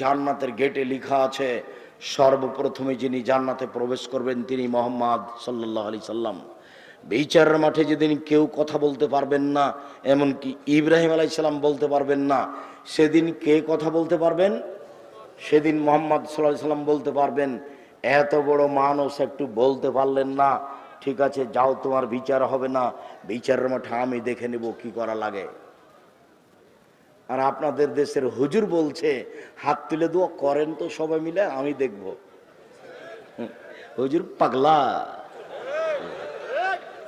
জান্নাতের গেটে লেখা আছে, সর্বপ্রথমে যিনি জান্নাতে প্রবেশ করবেন তিনি মোহাম্মদ সাল্লাহ আলি সাল্লাম। বিচারের মাঠে যেদিন কেউ কথা বলতে পারবেন না, এমনকি ইব্রাহিম আলাইসাল্লাম বলতে পারবেন না, সেদিন কে কথা বলতে পারবেন? সেদিন মোহাম্মদ সাল্লাহ সাল্লাম বলতে পারবেন, এত বড় মানুষ একটু বলতে পারলেন না, ঠিক আছে, যাও তোমার বিচার হবে না, বিচারের মাঠে আমি দেখে নেব কি করা লাগে। আর আপনাদের দেশের হুজুর বলছে, হাত তুলে দোয়া করেন তো সবাই মিলে, আমি দেখব। হুজুর পাগলা।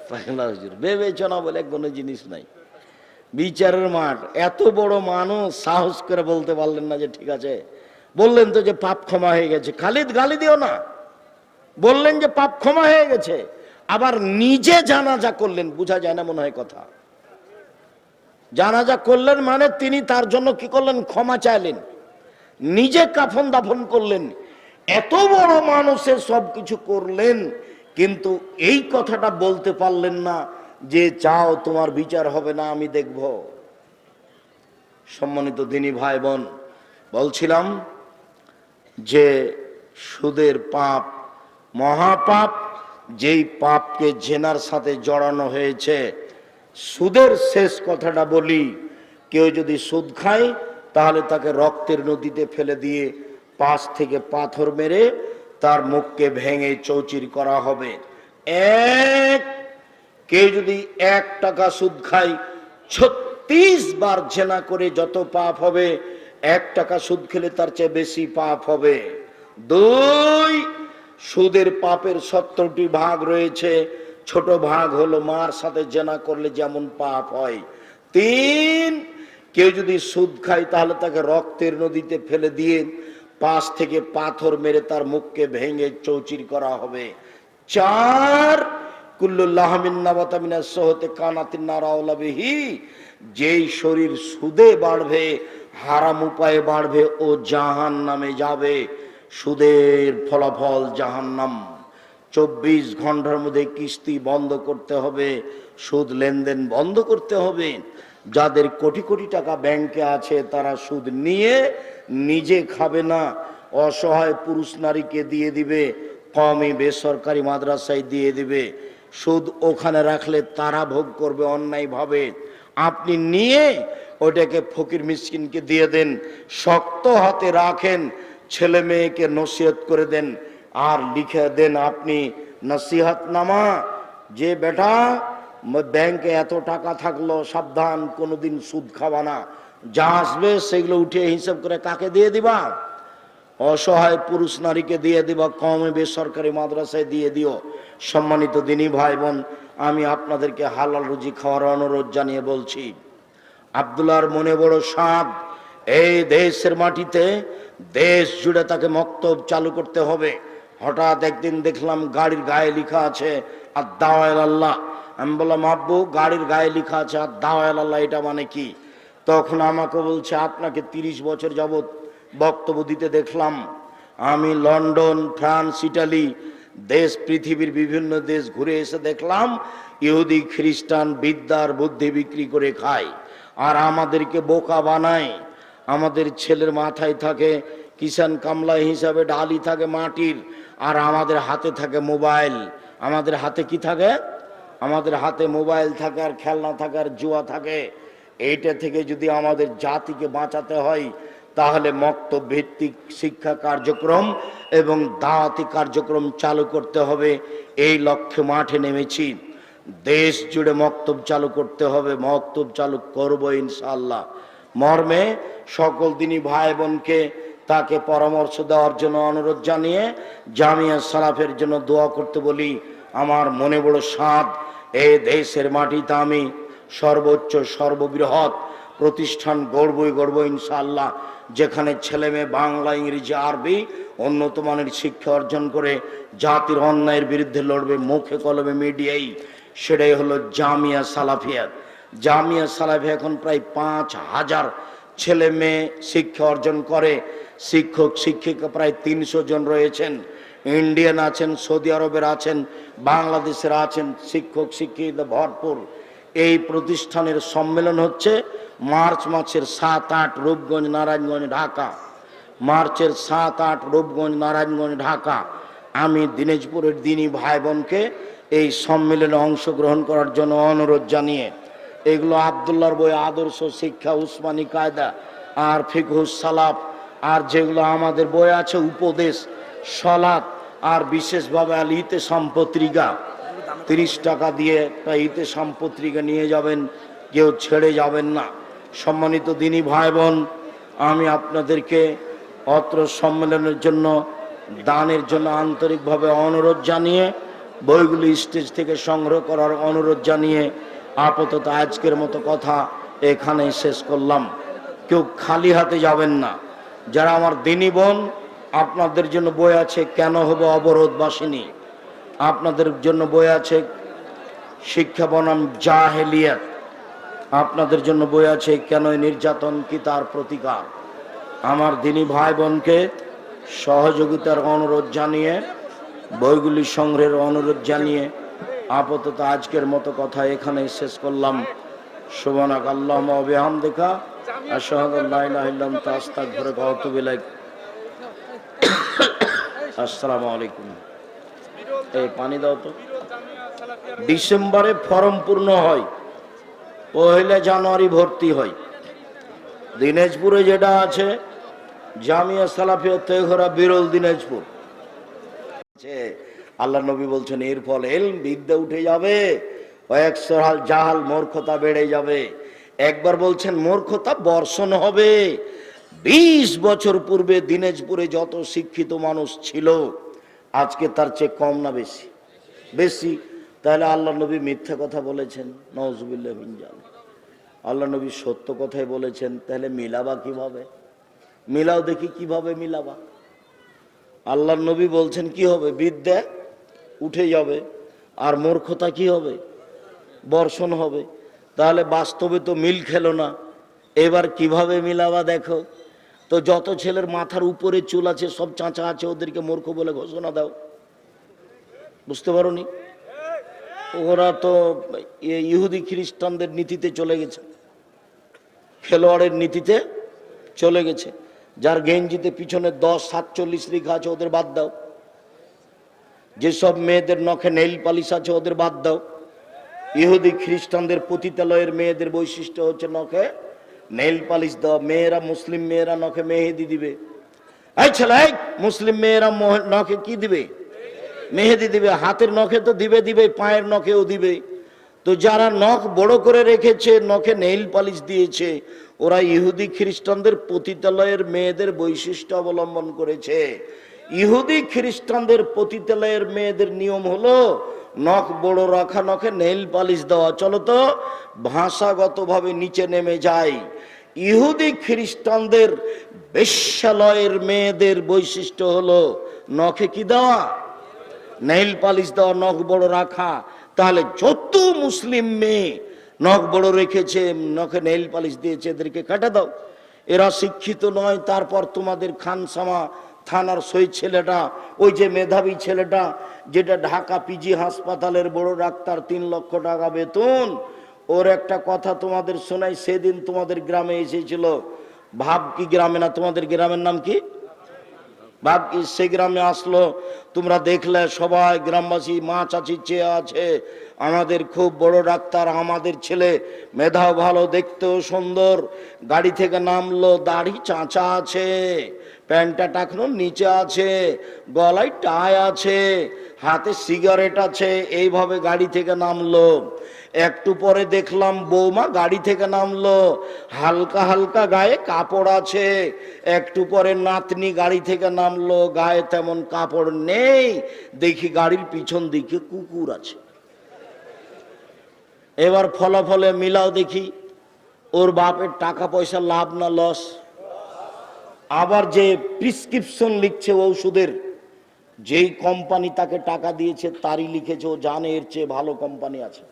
পাগলা হুজুর। বিবেচনা বলে কোনো জিনিস নাই। বিচারের মাঠ, এত বড় মানুষ সাহস করে বলতে পারলেন না যে ঠিক আছে। বললেন তো যে পাপ ক্ষমা হয়ে গেছে। খালিদ গালি দিও না। বললেন যে পাপ ক্ষমা হয়ে গেছে। আবার নিজে জানাজা করলেন, বোঝা যায় না মনে হয় কথা। জানাজা করলেন মানে তিনি তার জন্য কি করলেন? ক্ষমা চাইলেন। নিজে কাফন দাফন করলেন। এত বড় মানুষের সব কিছু করলেন, কিন্তু এই কথাটা বলতে পারলেন না যে চাও তোমার বিচার হবে না, আমি দেখব। সম্মানিত দিনী ভাই বোন বলছিলাম যে, সুদের পাপ, মহাপাপ, যেই পাপকে জেনার সাথে জড়ানো হয়েছে সুদের শেষ কথাটা বলি, কেউ যদি সুদ খায়, তাহলে তাকে রক্তের নদীতে ফেলে দিয়ে পাশ থেকে পাথর মেরে তার মুখকে ভেঙে চৌচির করা হবে। এক, কেউ যদি এক টাকা সুদ খায়, ছত্রিশ বার জেনা করে যত পাপ হবে, এক টাকা সুদ খেলে তার চেয়ে বেশি পাপ হবে। দুই, সুদের পাপের সত্তরটি ভাগ রয়েছে ছোট ভাগ হলো মার সাথে জেনা করলে যেমন পাপ হয়। তিন, কেউ যদি সুদ খায় তাহলে তাকে রক্তের নদীতে ফেলে দিয়ে পাশ থেকে পাথর মেরে তার মুখকে ভেঙে চৌচির করা হবে। চার কুল্লুল্লাহমিন সহতে কানাতিন নারাউলাবিহি যেই শরীর সুদে বাড়বে, হারাম উপায়ে বাড়বে ও জাহান নামে যাবে। সুদের ফলাফল জাহান্নাম। চব্বিশ ঘণ্টার মধ্যে কিস্তি বন্ধ করতে হবে, সুদ লেনদেন বন্ধ করতে হবে। যাদের কোটি কোটি টাকা ব্যাংকে আছে, তারা সুদ নিয়ে নিজে খাবে না। অসহায় পুরুষ নারীকে দিয়ে দিবে, কমই বেসরকারি মাদ্রাসায় দিয়ে দিবে। সুদ ওখানে রাখলে তারা ভোগ করবে অন্যায়ভাবে। আপনি নিয়ে ওটাকে ফকির মিসকিনকে দিয়ে দেন, শক্ত হাতে রাখেন, ছেলে মেয়েকে নসিহত করে দেন। আর লিখে দেন আপনি নামা। যে বেটা ব্যাংকে এত টাকা থাকল, সাবধান, কোনোদিন সুদ খাওয়া না। যা আসবে সেগুলো উঠিয়ে হিসাব করে কাকে দিয়ে দিবা? অসহায় পুরুষ নারীকে দিয়ে দিবা, কমে বেসরকারি মাদ্রাসায় দিয়ে দিও। সম্মানিত দিনী ভাই বোন আমি আপনাদেরকে হালাল রুজি খাওয়ার অনুরোধ জানিয়ে বলছি। আবদুল্লাহর মনে বড় সাপ এই দেশের মাটিতে দেশ জুড়ে তাকে মক্তব চালু করতে হবে। হঠাৎ একদিন দেখলাম গাড়ির গায়ে লেখা আছে আর দাওয়াল আল্লাহ। আমি বললাম, আব্বু, গাড়ির গায়ে লেখা আছে আর দাওয়াল আল্লাহ, এটা মানে কি? তখন আমাকে বলছে, আপনাকে তিরিশ বছর যাবৎ বক্তব্য দিতে দেখলাম। আমি লন্ডন, ফ্রান্স, ইটালি, দেশ, পৃথিবীর বিভিন্ন দেশ ঘুরে এসে দেখলাম, ইহুদি, খ্রিস্টান বিদ্যার বুদ্ধি বিক্রি করে খায়। আর আমাদেরকে বোকা বানায়। আমাদের ছেলের মাথায় থাকে কিষান কামলা হিসাবে ডালি থাকে মাটির। আর আমাদের হাতে থাকে মোবাইল। আমাদের হাতে কি থাকে? আমাদের হাতে মোবাইল থাকে আর খেলনা থাকে আর জুয়া থাকে। এইটা থেকে যদি আমাদের জাতিকে বাঁচাতে হয়, তাহলে ভিত্তিক শিক্ষা কার্যক্রম এবং দাওয়াতি কার্যক্রম চালু করতে হবে। এই লক্ষ্যে মাঠে নেমেছি। দেশ জুড়ে মক্তব চালু করতে হবে। মক্তব চালু করব ইনশাল্লাহ মর্মে সকল দিনই ভাই বোনকে তাকে পরামর্শ দেওয়ার জন্য অনুরোধ জানিয়ে জামিয়া সালাফের জন্য দোয়া করতে বলি। আমার মনে বড় সাধ এ দেশের মাটিতে আমি সর্বোচ্চ, সর্ববৃহৎ প্রতিষ্ঠান গড়বই গড়ব ইনশাআল্লাহ। যেখানে ছেলে মেয়ে বাংলা, ইংরেজি, আরবি উন্নত মানের শিক্ষা অর্জন করে জাতির অন্যায়ের বিরুদ্ধে লড়বে মুখে কলমে মিডিয়াই। সেটাই হলো জামিয়া সালাফিয়া জামিয়া সালাফিয়া এখন প্রায় পাঁচ হাজার ছেলে মেয়ে শিক্ষা অর্জন করে। শিক্ষক, শিক্ষিকা প্রায় তিনশো জন রয়েছেন। ইন্ডিয়ান আছেন, সৌদি আরবের আছেন, বাংলাদেশের আছেন শিক্ষক শিক্ষিত ভরপুর। এই প্রতিষ্ঠানের সম্মেলন হচ্ছে মার্চ মাসের সাত আট রূপগঞ্জ, নারায়ণগঞ্জ, ঢাকা। মার্চের সাত আট রূপগঞ্জ, নারায়ণগঞ্জ, ঢাকা। আমি দিনাজপুরের দিনী ভাই বোনকে এই সম্মেলনে অংশগ্রহণ করার জন্য অনুরোধ জানিয়ে, এগুলো আবদুল্লার বই আদর্শ শিক্ষা উসমানী কায়দা আর ফিকহুস সালাফ আর যেগুলো আমাদের বই আছে, উপদেশ, সলাৎ, আর বিশেষভাবে আল ইতে সম্পত্রিকা তিরিশ টাকা দিয়ে তা ইতে সম্পত্রিকা নিয়ে যাবেন, কেউ ছেড়ে যাবেন না। সম্মানিত দিনী ভাই বোন আমি আপনাদেরকে অত্র সম্মেলনের জন্য, দানের জন্য আন্তরিকভাবে অনুরোধ জানিয়ে, বইগুলি স্টেজ থেকে সংগ্রহ করার অনুরোধ জানিয়ে, আপাতত আজকের মতো কথা এখানেই শেষ করলাম। কেউ খালি হাতে যাবেন না। যারা আমার দিনী বোন, আপনাদের জন্য বই আছে কেন হবে অবরোধবাসিনী? আপনাদের জন্য বই আছে শিক্ষা বনাম জাহেলিয়াত। আপনাদের জন্য বই আছে কেন নির্যাতন কি তার প্রতিকার? আমার দিনী ভাই বোনকে সহযোগিতার অনুরোধ জানিয়ে, বইগুলি সংগ্রহের অনুরোধ জানিয়ে আপাতত আজকের মতো কথা এখানেই শেষ করলাম। সুবনাক আল্লাহ ডিসেম্বরে পূর্ণ হয় পহেলা জানুয়ারি ভর্তি হয়। দিনাজপুরে যেটা আছে, জামিয়া সালাফিয়া তেঘরা বিরল দিনাজপুর। আল্লাহ নবী বলছেন, এর ফলে এলম বিদ্যা উঠে যাবে কয়েক হাল জাহাল মূর্খতা বেড়ে যাবে। একবার বলছেন মূর্খতা বর্ষণ হবে। বিশ বছর পূর্বে দিনাজপুরে যত শিক্ষিত মানুষ ছিল, আজকে তার চেয়ে কম না বেশি। বেশি। তাহলে আল্লাহ নবী মিথ্যা কথা বলেছেন নজবুল্লাহ বিনজাল আল্লাহ নবী সত্য কথাই বলেছেন, তাহলে মিলাবা কীভাবে? মিলাও দেখি কীভাবে মিলাবা। আল্লাহ নবী বলছেন, কি হবে? বিদ্যা উঠে যাবে। আর মূর্খতা কি হবে? বর্ষণ হবে। তাহলে বাস্তবে তো মিল খেলো না। এবার কীভাবে মিলাবা দেখো। তো যত ছেলের মাথার উপরে চুল আছে, সব চাঁচা আছে, ওদেরকে মূর্খ বলে ঘোষণা দাও। বুঝতে পারোনি? ওরা তো ইহুদি খ্রিস্টানদের নীতিতে চলে গেছে। খেলোয়াড়ের নীতিতে চলে গেছে। যার গেঞ্জিতে পিছনে দশ, সাতচল্লিশ রেখা আছে, ওদের বাদ দাও। যেসব মেয়েদের নখে নেইল পালিশ আছে, ওদের বাদ দাও। ইহুদি খ্রিস্টানদের পতিতালয়ের মেয়েদের বৈশিষ্ট্য হচ্ছে নখে নেইল পালিশ দেওয়া। মেয়েরা মুসলিম, মেয়েরা নখে মেহেদি দিবে। এই ছেলে মুসলিম মেয়েরা নখে কি দিবে? মেহেদি দিবে। হাতের নখে তো দিবে দিবে, পায়ের নখেও দিবে। তো যারা নখ বড় করে রেখেছে, নখে নেইল পালিশ দিয়েছে, ওরা ইহুদি খ্রিস্টানদের পতিতালয়ের মেয়েদের বৈশিষ্ট্য অবলম্বন করেছে। ইহুদি খ্রিস্টানদের পতিতালয়ের মেয়েদের নিয়ম হলো নখ বড় রাখা নখে নেইল পালিশ দেওয়া। চলো তো, ভাষাগতভাবে নিচে নেমে যায় ইহুদি খ্রিস্টানদের বেশ্যালয়ের মেয়েদের বৈশিষ্ট্য হলো, নখে কি দেওয়া? নেইল পালিশ দেওয়া, নখ বড় রাখা। তাহলে যত মুসলিম মেয়ে নখ বড় রেখেছে, নখে নেইল পালিশ দিয়েছে, এদেরকে কাটা দাও। এরা শিক্ষিত নয়, তারপর তোমাদের খানসামা থানার সই ছেলেটা, ওই যে মেধাবী ছেলেটা, যেটা ঢাকা পিজি হাসপাতালের বড় ডাক্তার, তিন লক্ষ টাকা বেতন। ওর একটা কথা তোমাদের শোনাই, সেদিন তোমাদের গ্রামে এসেছিল। ভাব কি গ্রামে না, তোমাদের গ্রামের নাম কি? ভাব কি, সে গ্রামে আসলো। তোমরা দেখলে সবাই, গ্রামবাসী, মা চাচি চেয়ে আছে। আমাদের খুব বড় ডাক্তার, আমাদের ছেলে। মেধাও ভালো, দেখতেও সুন্দর। গাড়ি থেকে নামলো, দাড়ি চাঁচা আছে। প্যান্টটা টাকনো, নিচে আছে, গলায় টাই আছে, হাতে সিগারেট আছে, এইভাবে গাড়ি থেকে নামলো। একটু পরে দেখলাম বৌমা গাড়ি থেকে নামলো। হালকা হালকা গায়ে কাপড় আছে, একটু পরে নাতনি গাড়ি থেকে নামলো। গায়ে তেমন কাপড় নেই, দেখি গাড়ির পিছন দিকে কুকুর আছে। এবার ফলাফলে মিলাও দেখি, ওর বাপের টাকা পয়সা লাভ না লস আবার যে প্রিসক্রিপশন লিখছে ঔষধের যেই কোম্পানি তাকে টাকা দিয়েছে তারই লিখেছে ও জানে এর চেয়ে ভালো কোম্পানি আছে।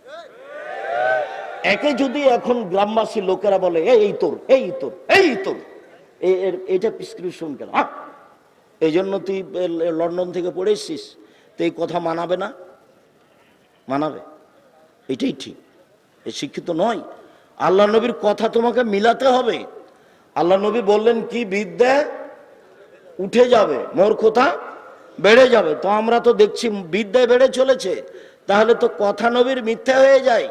একে যদি এখন গ্রামবাসী লোকেরা বলে "এই, তোর এই তোর এই তোর। এটা প্রিসক্রিপশন কেন? এই জন্য তুই লন্ডন থেকে পড়ে এসছিস তো এই কথা মানাবে না? মানাবে? এটাই ঠিক। এ শিক্ষিত নয়। আল্লাহ নবীর কথা তোমাকে মিলাতে হবে। আল্লাহ নবী বললেন, কি বিদ্যা? উঠে যাবে, মোর কথা বেড়ে যাবে। তো আমরা তো দেখছি বিদ্যায় বেড়ে চলেছে। তাহলে তো কথা নবীর মিথ্যা হয়ে যায়।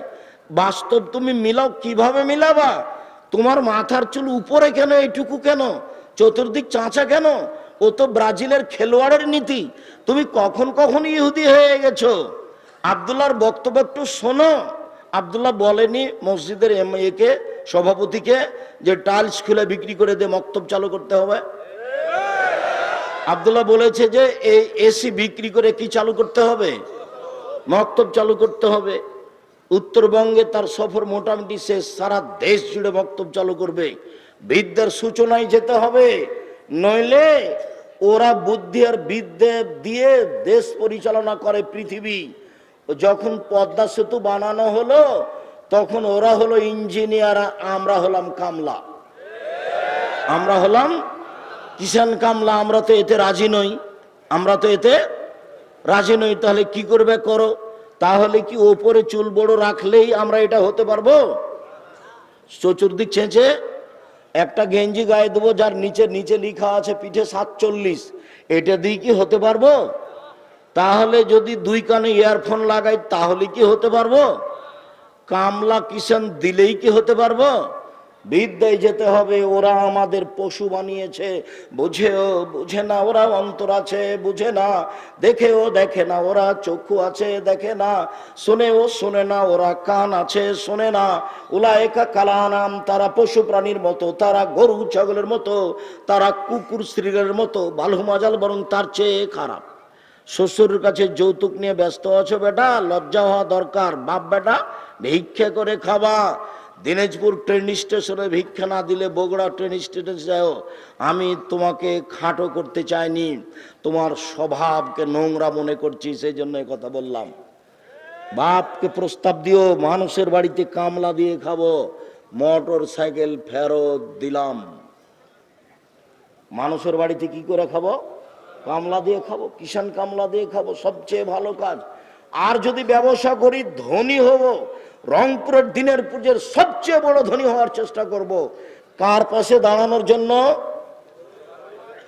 বাস্তব তুমি মিলাও, কীভাবে মিলাবা? তোমার মাথার চুল উপরে কেন, এইটুকু কেন? চতুর্দিক চাঁচা কেন? ও তো ব্রাজিলের খেলোয়াড়ের নীতি। তুমি কখন কখন ইহুদি হয়ে গেছো? আবদুল্লাহর বক্তব্য একটু শোনো। আবদুল্লাহ বলেনি মসজিদের এম কে সভাপতিকে যে টাইলস খুলে বিক্রি করে দিয়ে মক্তব চালু করতে হবে। আবদুল্লাহ বলেছে যে এই এসি বিক্রি করে কি চালু করতে হবে? মক্তব চালু করতে হবে। উত্তরবঙ্গে তার সফর মোটামুটি শেষ। সারা দেশ জুড়ে বক্তব্য চালু করবে। বিদ্যার সূচনায় যেতে হবে। নইলে ওরা বুদ্ধি আর বিদ্যে দিয়ে দেশ পরিচালনা করে পৃথিবী। যখন পদ্মা সেতু বানানো হলো, তখন ওরা হলো ইঞ্জিনিয়ার আমরা হলাম কামলা। আমরা হলাম কিষান কামলা, আমরা তো এতে রাজি নই। আমরা তো এতে রাজি নই, তাহলে কি করবে করো? তাহলে কি ওপরে চুল বড় রাখলেই আমরা এটা হতে পারব? চতুর্দিক ছেঁচে একটা গেঞ্জি গায়ে দেবো, যার নিচে নিচে লিখা আছে পিঠে সাতচল্লিশ। এটা দিয়ে কি হতে পারব? তাহলে যদি দুই কানে ইয়ারফোন লাগাই, তাহলে কি হতে পারব? কামলা কিষান দিলেই কি হতে পারব? বিদ্যায় যেতে হবে, ওরা আমাদের পশু বানিয়েছে। বুঝেও বুঝে না, ওরা অন্তর আছে, বুঝে না। দেখেও দেখে না, ওরা চক্ষু আছে, দেখে না। শোনেও শোনে না, ওরা কান আছে, শোনে না। ওলা একা কালানাম, তারা পশু প্রাণীর মতো, তারা গরু, ছাগলের মতো, তারা কুকুর স্ত্রীর মতো বালু মাজাল বরং তার চেয়ে খারাপ। শ্বশুরের কাছে যৌতুক নিয়ে ব্যস্ত আছো বেটা? লজ্জা হওয়া দরকার। বাপ বেটা, ভিক্ষা করে খাবা। দিনাজপুর ট্রেন স্টেশনে ভিক্ষা না দিলে বগুড়া ট্রেন স্টেশনে যাও। আমি তোমাকে খাটো করতে চাইনি। তোমার স্বভাবকে নোংরা মনে করছি, সেই জন্য কথা বললাম। বাপকে প্রস্তাব দিও, মানুষের বাড়িতে কামলা দিয়ে খাব। মোটর সাইকেল ফেরত দিলাম। মানুষের বাড়িতে কি করে খাব? কামলা দিয়ে খাব কিষান কামলা দিয়ে খাব, সবচেয়ে ভালো কাজ। আর যদি ব্যবসা করি, ধনী হব, রংপুরের দিনের পুজোর সবচেয়ে বড় ধনী হওয়ার চেষ্টা করব। কার পাশে দাঁড়ানোর জন্য?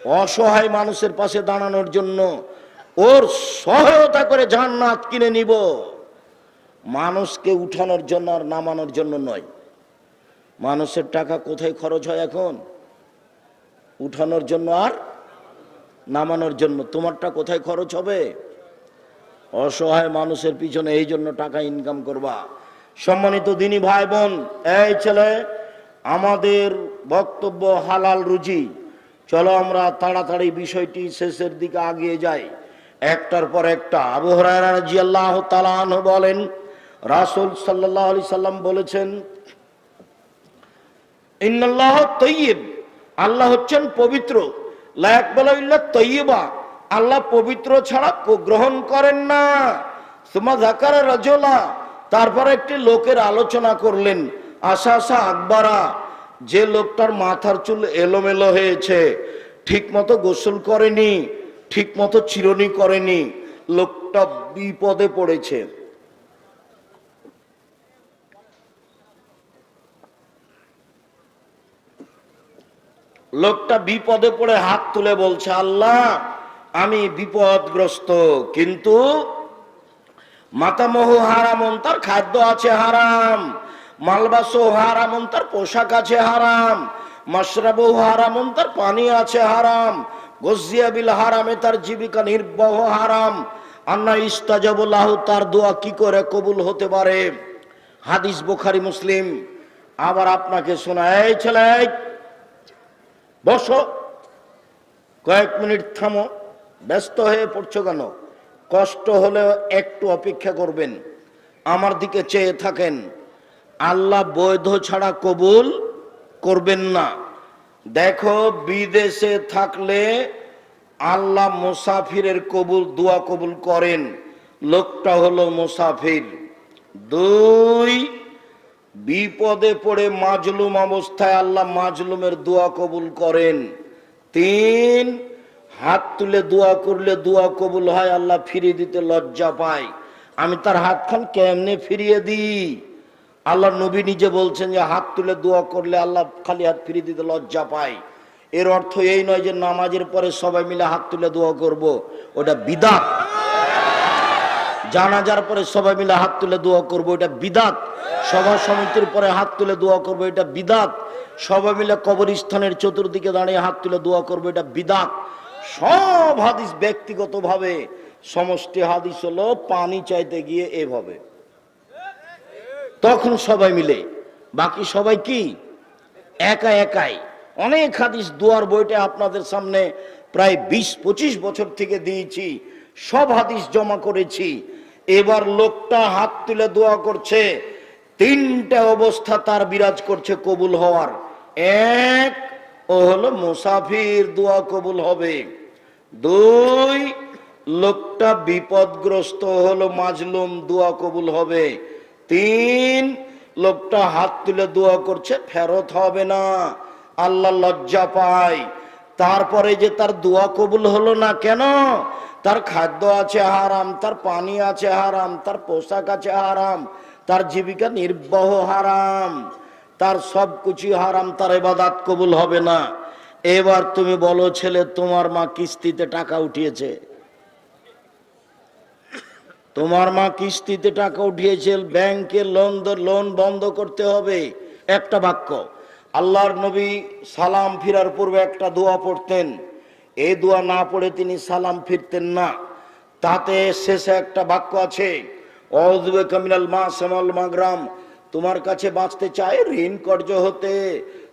অসহায় মানুষের পাশে দাঁড়ানোর জন্য। ওর সহায়তা করে জান্নাত কিনে নিব। মানুষকে উঠানোর জন্য আর নামানোর জন্য নয়। মানুষের টাকা কোথায় খরচ হয় এখন? উঠানোর জন্য আর নামানোর জন্য। তোমারটা কোথায় খরচ হবে? অসহায় মানুষের পিছনে এই জন্য টাকা ইনকাম করবা। সম্মানিত দিনী ভাই বোন এই ছেলে, আমাদের বক্তব্য হালাল রুজি। চলো আমরা তাড়াতাড়ি বিষয়টি শেষের দিকে আগিয়ে যাই। একটার পর একটা, আবু বলেন, রাসুল সাল্লাহ আলি সাল্লাম বলেছেন আল্লাহ হচ্ছেন পবিত্র। আল্লাহ পবিত্র ছাড়া গ্রহণ করেন না। তোমা জাকারা রাজলা। তারপর একটি লোকের আলোচনা করলেন আশা আশা আকবারা, যে লোকটার মাথার চুল এলোমেলো হয়েছে ঠিক মতো গোসল করেনি ঠিক মতো চিরনি করেনি, লোকটা বিপদে পড়েছে। লোকটা বিপদে পড়ে হাত তুলে বলছে, আল্লাহ, আমি বিপদগ্রস্ত, কিন্তু মাতামহ হারামন তার খাদ্য আছে হারাম, মালবাসও হারামন তার পোশাক আছে হারাম মাসরাবু হারামন তার পানি আছে হারাম, গজিয়া বিল হারামে, তার জীবিকা নির্বাহ হারাম, আন্না ইস্তাজাবুল্লাহ, তার দোয়া কি করে কবুল হতে পারে? হাদিস বুখারি, মুসলিম। আবার আপনাকে শোনা এই ছেলে বসো। কয়েক মিনিট থামো। ব্যস্ত হয়ে পড়ছো কেন? কষ্ট হলেও একটু অপেক্ষা করবেন। আমার দিকে চেয়ে থাকেন। আল্লাহ বৈধ ছাড়া কবুল করবেন না। দেখো, বিদেশে থাকলে আল্লাহ মুসাফিরের কবুল, দোয়া কবুল করেন। লোকটা হলো মুসাফির। দুই বিপদে পড়ে মাজলুম অবস্থায় আল্লাহ মাজলুমের দোয়া কবুল করেন। তিন, হাত তুলে দোয়া করলে দোয়া কবুল হয়, আল্লাহ ফিরিয়ে দিতে লজ্জা পায়। আমি তার হাত খান কেমনে ফিরিয়ে দিই? আল্লাহ নবী নিজে বলছেন যে হাত তুলে দোয়া করলে আল্লাহ খালি হাত ফিরিয়ে দিতে লজ্জা পায়। এর অর্থ এই নয় যে নামাজের পরে সবাই মিলে হাত তুলে দোয়া করব। ওটা বিদাত। জানাজার পরে সবাই মিলে হাত তুলে দোয়া করব, এটা বিদাত। সভা সমিতির পরে হাত তুলে দোয়া করব, এটা বিদাত। সবাই মিলে কবরস্থানের চতুর্দিকে দাঁড়িয়ে হাত তুলে দোয়া করব, এটা বিদাত। সব হাদিস ব্যক্তিগতভাবে সমষ্টি হাদিস হলো পানি চাইতে গিয়ে এভাবে। তখন সবাই মিলে, বাকি সবাই কি? একা একাই। অনেক হাদিস দুয়ার বইটা আপনাদের সামনে প্রায় বিশ পঁচিশ বছর থেকে দিয়েছি। সব হাদিস জমা করেছি। এবার লোকটা হাত তুলে দোয়া করছে। তিনটা অবস্থা তার বিরাজ করছে কবুল হওয়ার। এক, ও হলো মুসাফির, দোয়া কবুল হবে। দুই, লোকটা বিপদগ্রস্ত হলো, মাজলুম, দোয়া কবুল হবে। তিন, লোকটা হাত তুলে দোয়া করছে, ফেরত হবে না। আল্লাহ লজ্জা পায়। তারপরে যে তার দোয়া কবুল হলো না কেন? তার খাদ্য আছে হারাম, তার পানি আছে হারাম, তার পোশাক আছে হারাম, তার জীবিকা নির্বাহ হারাম, তার সব কিছু হারাম, তার এবাদাত কবুল হবে না। এবার তুমি বলো, ছেলে, তোমার মা কিস্তিতে টাকা উঠিয়েছে? তোমার মা কিস্তিতে টাকা উঠিয়েছে, ব্যাংকে লোন লোন বন্ধ করতে হবে। একটা বাক্য, আল্লাহর নবী সালাম ফিরার পূর্বে একটা দোয়া পড়তেন। এই দোয়া না পড়ে তিনি সালাম ফিরতেন না। তাতে শেষে একটা বাক্য আছে মা সামাল মাগরাম তোমার কাছে বাঁচতে চায় ঋণ কর্য হতে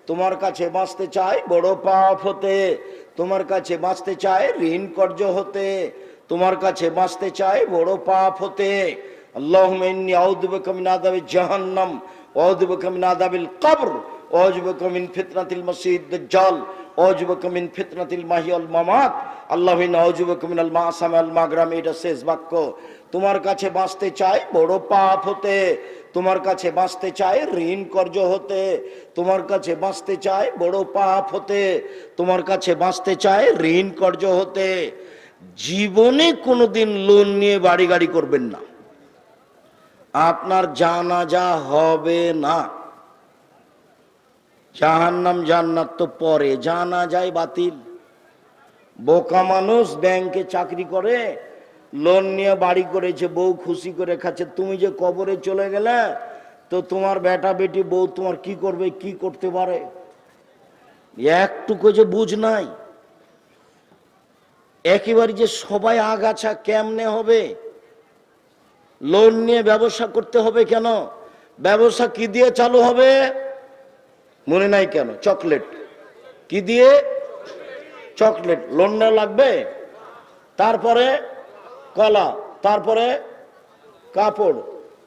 তোমার কাছে বাঁচতে চায় বড় পাপ হতে তোমার কাছে বাঁচতে চায় ঋণ কর্য হতে তোমার কাছে বাঁচতে চায় বড় পাপ হতে আযাবি জাহান্নাম কবর ফিতনাতিল মাসিহিদ দাজ্জাল ওয়া আউযু বিকা মিন ফিতনাতিল মাহিয়াল মামাত। আউযু বিকা মিনাল মাসাম আল মাগরাম, এটা শেষ বাক্য। তোমার কাছে বাঁচতে চায় বড় পাপ হতে। তোমার কাছে বাঁচতে চায় ঋণ কর্য হতে। তোমার কাছে বাঁচতে চায় বড় পাপ হতে। তোমার কাছে বাঁচতে চায় ঋণ কর্য হতে। জীবনে কোনোদিন লোন নিয়ে বাড়ি গাড়ি করবেন না। আপনার জানাজা হবে না। জাহান্নাম জান্নাত তো পরে জানা যায় বাতিল। বোকা মানুষ ব্যাংকে চাকরি করে লোন নিয়ে বাড়ি করেছে, বউ খুশি করে খাচ্ছে, তুমি যে কবরে চলে গেলে, তো তোমার বেটা বেটি বউ তোমার কি করবে, কি করতে পারে? একটুকু যে বুঝ নাই। একেবারে যে সবাই আগাছা কেমনে হবে? লোন নিয়ে ব্যবসা করতে হবে কেন? ব্যবসা কি দিয়ে চালু হবে? মনে নাই কেন? চকলেট। কি দিয়ে? চকলেট। লোন নেওয়া লাগবে? তারপরে কলা। তারপরে কাপড়।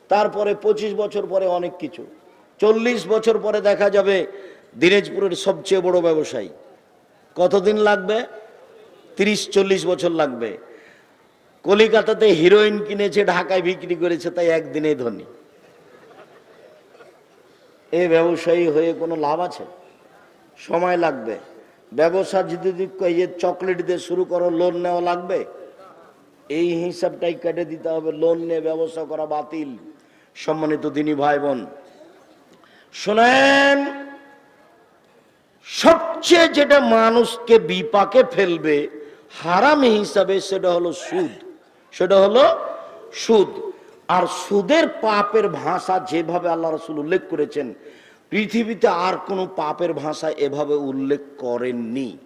তারপরে পঁচিশ বছর পরে অনেক কিছু। চল্লিশ বছর পরে দেখা যাবে দিনাজপুরের সবচেয়ে বড় ব্যবসায়ী। কতদিন লাগবে? তিরিশ, চল্লিশ বছর লাগবে। কলিকাতাতে হিরোইন কিনেছে, ঢাকায় বিক্রি করেছে, তাই একদিনে ধনী। এই ব্যবসায়ী হয়ে কোনো লাভ আছে? সময় লাগবে। ব্যবসা যদি এই যে চকলেট দিয়ে শুরু করো লোন নেওয়া লাগবে? এই হিসাবটাই কেটে দিতে হবে। লোন নিয়ে ব্যবসা করা বাতিল। সম্মানিত দিনী ভাই বোন শোনেন, সবচেয়ে যেটা মানুষকে বিপাকে ফেলবে, হারাম হিসাবে সেটা হলো সুদ। সেটা হলো সুদ। আর সুদের পাপের ভাষা যেভাবে আল্লাহ রসুল উল্লেখ করেছেন, পৃথিবীতে আর কোনো পাপের ভাষা এভাবে উল্লেখ করেননি।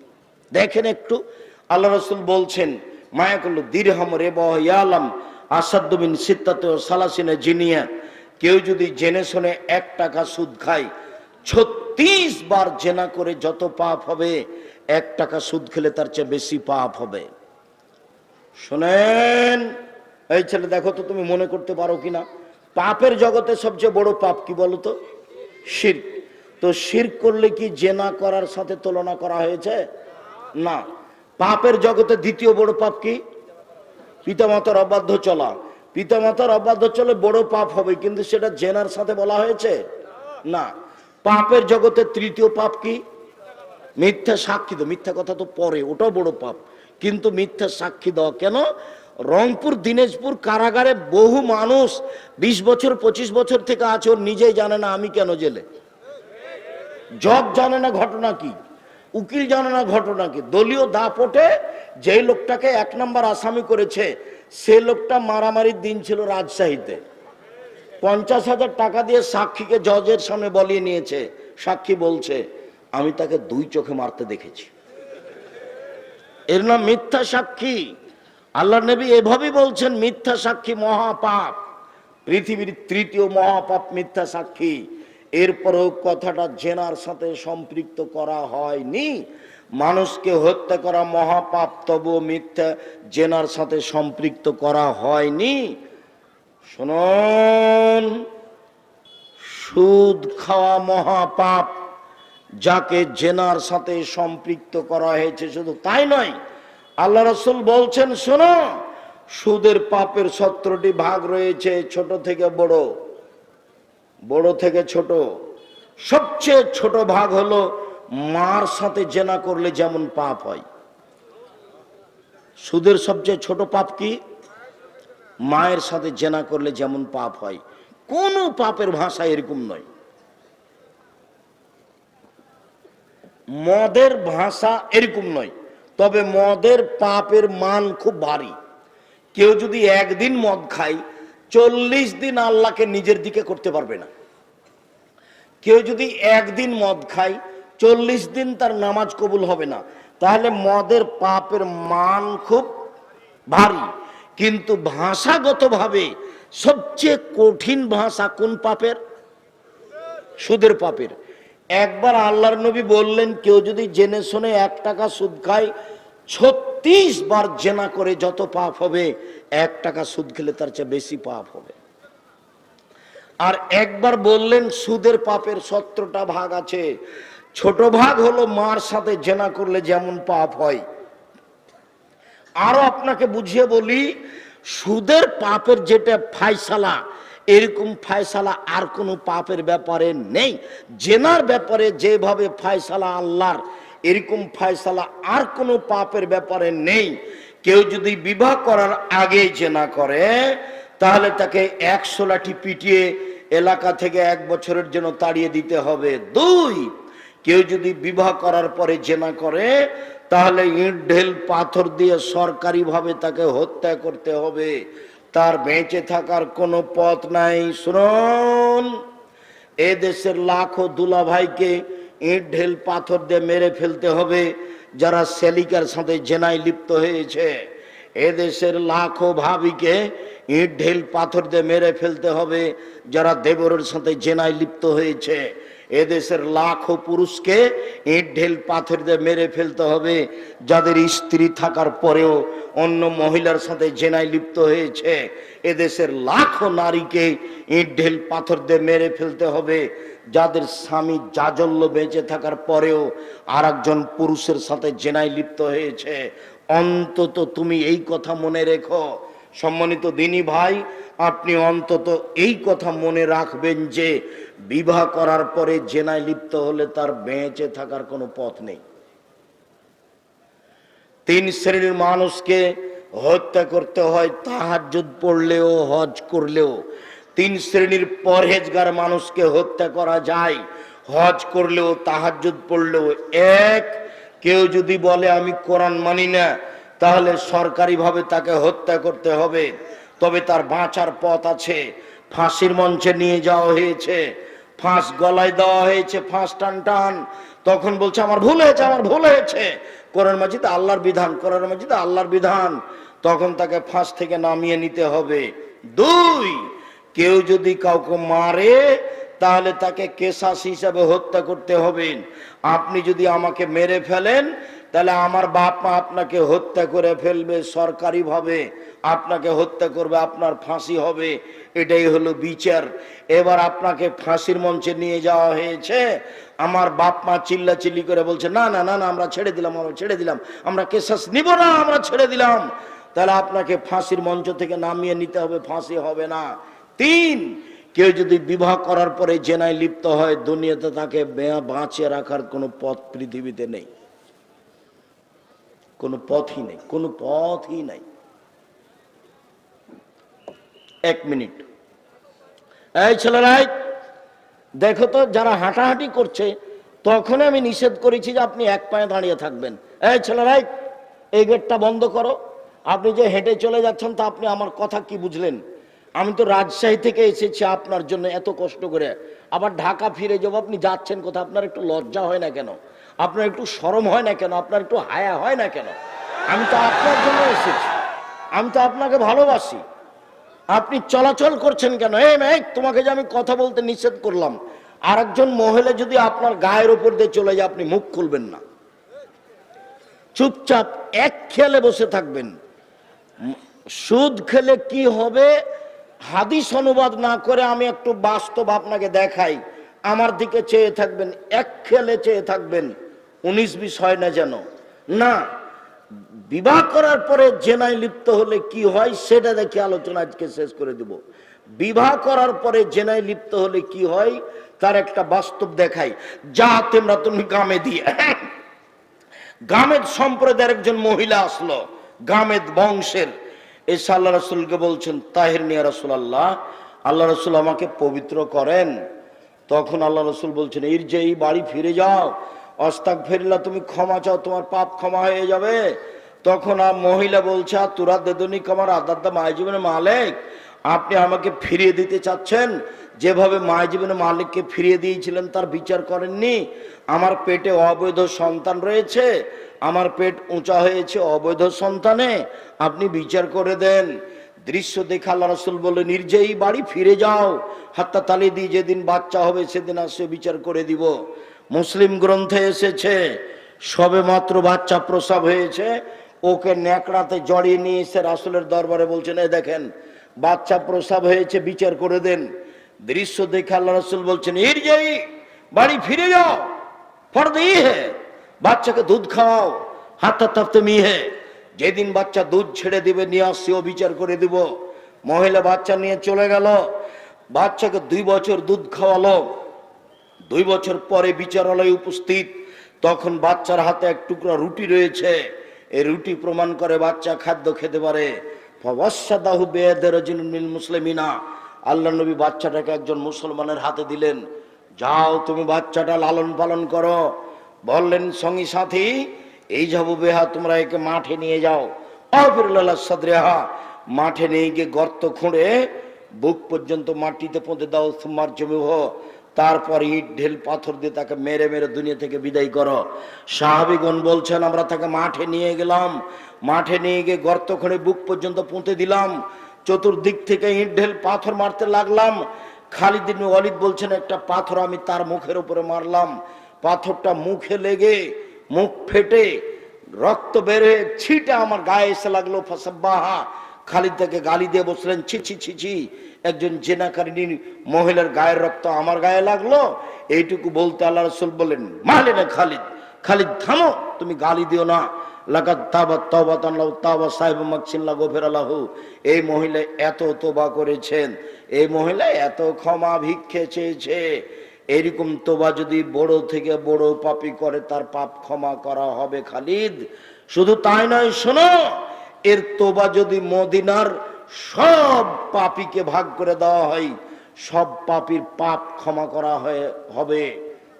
দেখেন একটু, আল্লাহ রসুল বলছেন, মায়া করল দিরহাম রেব ইয়ালাম আসাদ্দিন সিদ্ধাত সালাসিনে জিনিয়া। কেউ যদি জেনে শুনে এক টাকা সুদ খায়, ছত্রিশ বার জেনা করে যত পাপ হবে, এক টাকা সুদ খেলে তার চেয়ে বেশি পাপ হবে। শোনেন এই ছেলে, দেখো তো তুমি মনে করতে পারো কিনা? পাপের জগতে সবচেয়ে বড় পাপ কি বলতো শির তো শির করলে কি জেনা করার সাথে তুলনা করা হয়েছে? না। পাপের জগতে দ্বিতীয় বড় পাপ কি? পিতামাতার অবাধ্য চলা। পিতামাতার অবাধ্য চলে বড় পাপ হবে, কিন্তু সেটা জেনার সাথে বলা হয়েছে? না। পাপের জগতে তৃতীয় পাপ কি? মিথ্যা সাক্ষী মিথ্যা কথা তো পরে, ওটাও বড় পাপ। কিন্তু মিথ্যা সাক্ষী দেওয়া কেন? রংপুর, দিনাজপুর কারাগারে বহু মানুষ বিশ বছর, পঁচিশ বছর থেকে আছে, ওর নিজেই জানে না আমি কেন জেলে। জব জানে না ঘটনা কি, উকিল জানে না ঘটনা কি, দলীয় দাপটে যেই লোকটাকে এক নম্বর আসামি করেছে, সে লোকটা মারামারির দিন ছিল রাজশাহীতে। পঞ্চাশ হাজার টাকা দিয়ে সাক্ষীকে জজের সামনে বলিয়ে নিয়েছে, সাক্ষী বলছে, আমি তাকে দুই চোখে মারতে দেখেছি। এর নাম মিথ্যা সাক্ষী। আল্লাহ নবী এভাবেই বলছেন, মিথ্যা সাক্ষী মহাপাপ। পৃথিবীর তৃতীয় মহাপাপ মিথ্যা সাক্ষী। এরপরেও কথাটা জেনার সাথে সম্পৃক্ত করা হয়নি। মানুষকে হত্যা করা মহাপাপ তবু মিথ্যা জেনার সাথে সম্পৃক্ত করা হয়নি। শুনুন, সুদ খাওয়া মহাপাপ, যাকে জেনার সাথে সম্পৃক্ত করা হয়েছে, শুধু তাই নয় আল্লাহ রসুল বলছেন, শোনো, সুদের পাপের সত্তরটি ভাগ রয়েছে ছোট থেকে বড়। বড় থেকে ছোট। সবচেয়ে ছোট ভাগ হলো মার সাথে জেনা করলে যেমন পাপ হয়। সুদের সবচেয়ে ছোট পাপ কি? মায়ের সাথে জেনা করলে যেমন পাপ হয়। কোনো পাপের ভাষা এরকম নয়। মদের ভাষা এরকম নয়। তবে মদের পাপের মান খুব ভারী। কেউ যদি একদিন মদ খায়, চল্লিশ দিন আল্লাহকে নিজের দিকে করতে পারবে না। কেউ যদি একদিন মদ খায়, চল্লিশ দিন তার নামাজ কবুল হবে না। তাহলে মদের পাপের মান খুব ভারী। কিন্তু ভাষাগতভাবে সবচেয়ে কঠিন ভাষা কোন পাপের? সুদের পাপের। একবার আল্লাহর নবী বললেন, কেউ যদি জেনে শুনে এক টাকা সুদ খায়, ছত্রিশ বার জেনা করে যত পাপ হবে, এক টাকা সুদ খেলে তার চেয়ে বেশি পাপ হবে। আর একবার বললেন, সুদের পাপের সত্তরটা ভাগ আছে। ছোট ভাগ হলো মার সাথে জেনা করলে যেমন পাপ হয়। আরও আপনাকে বুঝিয়ে বলি, সুদের পাপের যেটা ফায়সালা এরকম ফায়সালা আর কোনো পাপের ব্যাপারে নেই। জেনার ব্যাপারে যেভাবে ফায়সালা আল্লাহর, এরকম ফায়সালা আর কোনো পাপের ব্যাপারে নেই। কেউ যদি বিবাহ করার আগে জেনা করে, তাহলে তাকে একশো লাঠি পিটিয়ে এলাকা থেকে এক বছরের জন্য তাড়িয়ে দিতে হবে। দুই, কেউ যদি বিবাহ করার পরে জেনা করে, তাহলে ইট, ঢেল, পাথর দিয়ে সরকারিভাবে তাকে হত্যা করতে হবে। তার বেঁচে থাকার কোনো পথ নাই। শুনুন, এ দেশের লাখো দুলাভাইকে ইট, ঢেল, পাথর দিয়ে মেরে ফেলতে হবে, যারা সেলিকার সাথে জেনায় লিপ্ত হয়েছে। এদেশের লাখো ভাবিকে ইট, ঢেল, পাথর দিয়ে মেরে ফেলতে হবে, যারা দেবরের সাথে জেনায় লিপ্ত হয়েছে। এদেশের লাখো পুরুষকে ইট ঢেল পাথর দিয়ে মেরে ফেলতে হবে, যাদের স্ত্রী থাকার পরেও অন্য মহিলার সাথে জেনায় লিপ্ত হয়েছে। এদেশের লাখো নারীকে ইট ঢেল পাথর দিয়ে মেরে ফেলতে হবে, যাদের স্বামী জাজল্য বেঁচে থাকার পরেও আর পুরুষের সাথে জেনায় লিপ্ত হয়েছে। অন্তত তুমি এই কথা মনে রেখো। সম্মানিত দিনী ভাই, আপনি অন্তত এই কথা মনে রাখবেন যে বিবাহ করার পরে জেনায় লিপ্ত হলে তার বেঁচে থাকার কোনো পথ নেই। তিন শ্রেণির মানুষকে হত্যা করতে হয়, তাহাজ্জুদ পড়লেও, হজ করলেও। তিন শ্রেণির পরহেজগার মানুষকে হত্যা করা যায়, হজ করলেও, তাহাজ্জুদ পড়লেও। এক, কেউ যদি বলে, আমি কোরআন মানি না তাহলে সরকারিভাবে তাকে হত্যা করতে হবে। তবে তার বাঁচার পথ আছে। ফাঁসির মঞ্চে নিয়ে যাওয়া হয়েছে। ফাঁস গলায় দেওয়া হয়েছে, ফাঁস টান টান। তখন বলছে, আমার ভুল হয়েছে, আমার ভুল হয়েছে। কোরআন মাজিদ, আল্লাহর বিধান, কোরআন মাজিদ, আল্লাহর বিধান। তখন তাকে ফাঁস থেকে নামিয়ে নিতে হবে। দুই, কেউ যদি কাউকে মারে, তাহলে তাকে কেসাস হিসাবে হত্যা করতে হবে। আপনি যদি আমাকে মেরে ফেলেন তাহলে আমার বাপ মা আপনাকে হত্যা করে ফেলবে সরকারিভাবে, আপনাকে হত্যা করবে, আপনার ফাঁসি হবে, এটাই হলো বিচার। এবার আপনাকে ফাঁসির মঞ্চে নিয়ে যাওয়া হয়েছে। আমার বাপ মা চিল্লা চিল্লি করে বলছে, না না না না, আমরা ছেড়ে দিলাম, আমরা ছেড়ে দিলাম, আমরা কেসাস নিব না, আমরা ছেড়ে দিলাম। তাহলে আপনাকে ফাঁসির মঞ্চ থেকে নামিয়ে নিতে হবে, ফাঁসি হবে না। তিন, কেউ যদি বিবাহ করার পরে জেনায় লিপ্ত হয়, দুনিয়াতে তাকে বাঁচিয়ে রাখার কোনো পথ পৃথিবীতে নেই। কোনো পথই নেই, কোনো পথই নাই। এক মিনিট। এই ছেলেরাই দেখো তো, যারা হাঁটাহাঁটি করছে, তখন আমি নিষেধ করেছি যে আপনি এক পায়ে দাঁড়িয়ে থাকবেন। এই ছেলেরাই এই গেটটা বন্ধ করো। আপনি যে হেঁটে চলে যাচ্ছেন, তা আপনি আমার কথা কি বুঝলেন? আমি তো রাজশাহী থেকে এসেছি আপনার জন্য এত কষ্ট করে। আবার ঢাকা ফিরে যাব, আপনি যাচ্ছেন কোথাও আপনার একটু লজ্জা হয় না কেন? আপনার একটু শরম হয় না কেন? আপনার একটু হায়া হয় না কেন? আমি তো আপনার জন্য এসেছি। আমি তো আপনাকে ভালোবাসি। আপনি চলাচল করছেন কেন? এই মেয়ে, তোমাকে যে আমি কথা বলতে নিষেধ করলাম। আরেকজন মহিলা যদি আপনার গায়ের উপর দিয়ে চলে যায়, আপনি মুখ খুলবেন না। চুপচাপ এক খেলে বসে থাকবেন। সুদ খেলে কি হবে? হাদিস অনুবাদ না করে আমি একটু বাস্তব আপনাকে দেখাই। আমার দিকে চেয়ে থাকবেন, এক খেলে চেয়ে থাকবেন। উনিশ বিশ হয় না যেন। না, বিবাহ করার পরে জেনায় লিপ্ত হলে কি হয় সেটা দেখে আলোচনা আজকে শেষ করে দিব। বিবাহ করার পরে জেনায় লিপ্ত হলে কি হয় তার একটা বাস্তব দেখাই। যা তোমরা তুমি গামে দিয়ে। গামেদ সম্প্রদায়ের একজন মহিলা আসলো, গামেদ বংশের। এসে আল্লাহ রসুলকে বলছেন, তাহির নিয়া রসুল আল্লাহ আল্লাহ রসুল আমাকে পবিত্র করেন। তখন আল্লাহ রসুল বলছেন, এর যে এই বাড়ি ফিরে যাও অস্তাক ফেরিলা তুমি ক্ষমা চাও, তোমার পাপ ক্ষমা হয়ে যাবে। তখন আর মহিলা বলছে, আর তোরা দেদনিক আমার আদাদ্দা মায় জীবনে মালিক। আপনি আমাকে ফিরিয়ে দিতে চাচ্ছেন। যেভাবে মায় জীবনে মালিককে ফিরিয়ে দিয়েছিলেন, তার বিচার করেননি। আমার পেটে অবৈধ সন্তান রয়েছে। আমার পেট উঁচা হয়েছে অবৈধ সন্তানে। আপনি বিচার করে দেন। দৃশ্য দেখে আল্লাহ রসুল বলে নির্জয়ী বাড়ি, ফিরে যাও। হাত্তা তালি দিয়ে যেদিন বাচ্চা হবে, সেদিন আসে বিচার করে দিব। মুসলিম গ্রন্থে এসেছে, সবে মাত্র বাচ্চা প্রসব হয়েছে, ওকে ন্যাকড়াতে জড়িয়ে নিয়ে এসে রাসুলের দরবারে বলছেন, এই দেখেন, বাচ্চা প্রসব হয়েছে, বিচার করে দেন। দৃশ্য দেখে আল্লাহ রসুল বলছেন এর যাই বাড়ি ফিরে যাও, ফর্দ ই হে, বাচ্চাকে দুধ খাওয়াও হাতটা তাপতে মি হে, যেদিন বাচ্চা দুধ ছেড়ে দিবে, নিয়ে আসছি, ও বিচার করে দিব। মহিলা বাচ্চা নিয়ে চলে গেল, বাচ্চাকে দুই বছর দুধ খাওয়ালো দুই বছর পরে বিচারালয়ে উপস্থিত, তখন বাচ্চার হাতে এক টুকরা রুটি রয়েছে। এই রুটি প্রমাণ করে বাচ্চা খাদ্য খেতে পারে। ফবসাদাহু মুসলিমিনা। আল্লাহ নবী বাচ্চাটাকে একজন মুসলমানের হাতে দিলেন। যাও তুমি বাচ্চাটা লালন পালন করো। বললেন, সঙ্গী সাথী, এই যাব বেহা, তোমরা একে মাঠে নিয়ে যাও। সদরেহা, মাঠে নিয়ে গিয়ে গর্ত খুঁড়ে বুক পর্যন্ত মাটিতে পুঁতে দাও। তোমার জমি তারপর ইট, ঢেল, পাথর দিয়ে তাকে মেরে মেরে দুনিয়া থেকে বিদায় করো। সাহাবিগণ বলছেন, আমরা তাকে মাঠে নিয়ে গেলাম। মাঠে নিয়ে গিয়ে গর্ত খুঁড়ে বুক পর্যন্ত পুঁতে দিলাম। চতুর্দিক থেকে ইট, ঢেল, পাথর মারতে লাগলাম। খালিদ ইবনে ওয়ালিদ বলছেন, একটা পাথর আমি তার মুখের উপরে মারলাম। পাথরটা মুখে লেগে মুখ ফেটে রক্ত বেরে ছিটে আমার গায়ে এসে লাগল, ফাসাব্বাহা। খালিদ তাকে গালি দিয়ে বসলেন ছি ছি একজন জেনাকারিনী মহিলার গায়ের রক্ত আমার গায়ে লাগল। এইটুকু বলতে আল্লাহ রসুল বললেন, মালে না খালিদ খালিদ থামো, তুমি গালি দিও না। এই মহিলা এত তোবা করেছেন, এই মহিলা এত ক্ষমা ভিক্ষে চেয়েছে। এরকম তোবা যদি বড় থেকে বড় পাপি করে, তার পাপ ক্ষমা করা হবে খালিদ। শুধু তাই নয়, শোনো এর তোবা যদি মদিনার সব পাপীকে ভাগ করে দেওয়া হয়, সব পাপীর পাপ ক্ষমা করা হয়ে, হবে।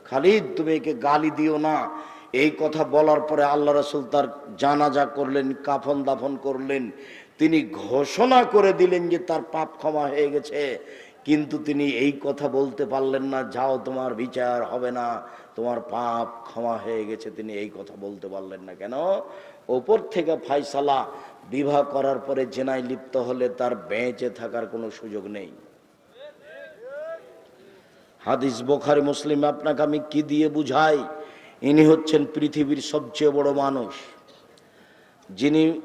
খালিদ, তুমি একে গালি দিও না। এই কথা বলার পরে আল্লাহ রসুল তার জানাজা করলেন, কাফন দাফন করলেন। তিনি ঘোষণা করে দিলেন যে তার পাপ ক্ষমা হয়ে গেছে। কিন্তু তিনি এই কথা বলতে পারলেন না, যাও তোমার বিচার হবে না, তোমার পাপ ক্ষমা হয়ে গেছে। তিনি এই কথা বলতে পারলেন না কেন? ওপর থেকে ফাইসালা বিবাহ করার পরে জেনায় লিপ্ত হলে তার বেঁচে থাকার কোনো সুযোগ নেই। হাদিস বোখারি মুসলিম, আপনাকে আমি কি দিয়ে বুঝাই? ইনি হচ্ছেন পৃথিবীর সবচেয়ে বড় মানুষ। যিনি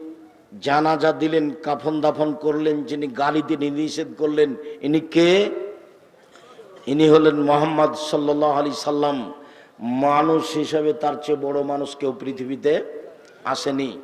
জানাজা দিলেন, কাফন দাফন করলেন, যিনি গালি দিয়ে নিষেধ করলেন, ইনি কে? ইনি হলেন মোহাম্মদ সাল্লাহ আলি সাল্লাম। মানুষ হিসাবে তার চেয়ে বড় মানুষ কেউ পৃথিবীতে আসেনি